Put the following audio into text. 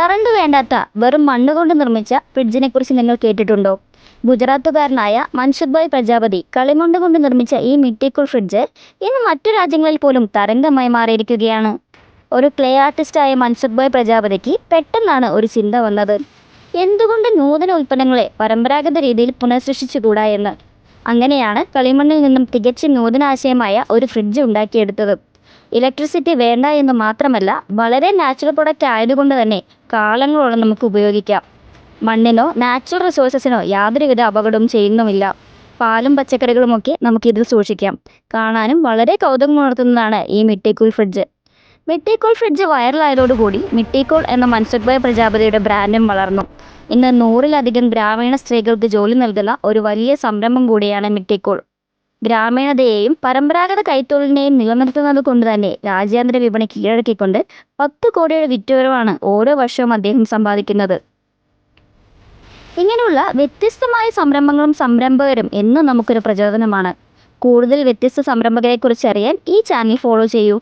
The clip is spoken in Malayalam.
കറണ്ട് വേണ്ടാത്ത വെറും മണ്ണ് കൊണ്ട് നിർമ്മിച്ച ഫ്രിഡ്ജിനെ കുറിച്ച് നിങ്ങൾ കേട്ടിട്ടുണ്ടോ? ഗുജറാത്തുകാരനായ മൻസുഖ് പ്രജാപതി കളിമണ്ണ് കൊണ്ട് നിർമ്മിച്ച ഈ മിട്ടിക്കുൾ ഫ്രിഡ്ജ് ഇന്ന് മറ്റു രാജ്യങ്ങളിൽ പോലും തരംഗമായി മാറിയിരിക്കുകയാണ്. ഒരു ക്ലേ ആർട്ടിസ്റ്റായ മൻസുഖ് ഭായ് പ്രജാപതിക്ക് പെട്ടെന്നാണ് ഒരു ചിന്ത വന്നത്. എന്തുകൊണ്ട് നൂതന ഉൽപ്പന്നങ്ങളെ പരമ്പരാഗത രീതിയിൽ പുനഃസൃഷ്ടിച്ചുകൂടാ എന്ന്? അങ്ങനെയാണ് കളിമണ്ണിൽ നിന്നും തികച്ചും നൂതനാശയമായ ഒരു ഫ്രിഡ്ജ് ഉണ്ടാക്കിയെടുത്തത്. ഇലക്ട്രിസിറ്റി വേണ്ട എന്ന് മാത്രമല്ല വളരെ നാച്ചുറൽ പ്രൊഡക്റ്റ് ആയതുകൊണ്ട് തന്നെ കാലങ്ങളോളം നമുക്ക് ഉപയോഗിക്കാം. മണ്ണിനോ നാച്ചുറൽ റിസോഴ്സസിനോ യാതൊരുവിധ അപകടവും ചെയ്യുന്നുമില്ല. പാലും പച്ചക്കറികളുമൊക്കെ നമുക്കിതിൽ സൂക്ഷിക്കാം. കാണാനും വളരെ കൗതുകമുണർത്തുന്നതാണ് ഈ മിട്ടിക്കൂൾ ഫ്രിഡ്ജ്. മിട്ടിക്കോൾ ഫ്രിഡ്ജ് വൈറലായതോടുകൂടി മിട്ടിക്കോൾ എന്ന മൻസുഖ് ഭായ് പ്രജാപതിയുടെ ബ്രാൻഡും വളർന്നു. ഇന്ന് നൂറിലധികം ഗ്രാമീണ സ്ത്രീകൾക്ക് ജോലി നൽകുന്ന ഒരു വലിയ സംരംഭം കൂടിയാണ് മിട്ടിക്കൂൾ ഗ്രാമീണതയെയും പരമ്പരാഗത കൈത്തൊഴിലിനെയും നിലനിർത്തുന്നത് കൊണ്ട് തന്നെ രാജ്യാന്തര വിപണി കീഴടക്കിക്കൊണ്ട് പത്ത് കോടിയുടെ വിറ്റുവരവാണ് ഓരോ വർഷവും അദ്ദേഹം സമ്പാദിക്കുന്നത്. ഇങ്ങനെയുള്ള വ്യത്യസ്തമായ സംരംഭങ്ങളും സംരംഭകരും എന്നും നമുക്കൊരു പ്രചോദനമാണ്. കൂടുതൽ വ്യത്യസ്ത സംരംഭകരെക്കുറിച്ച് അറിയാൻ ഈ ചാനൽ ഫോളോ ചെയ്യൂ.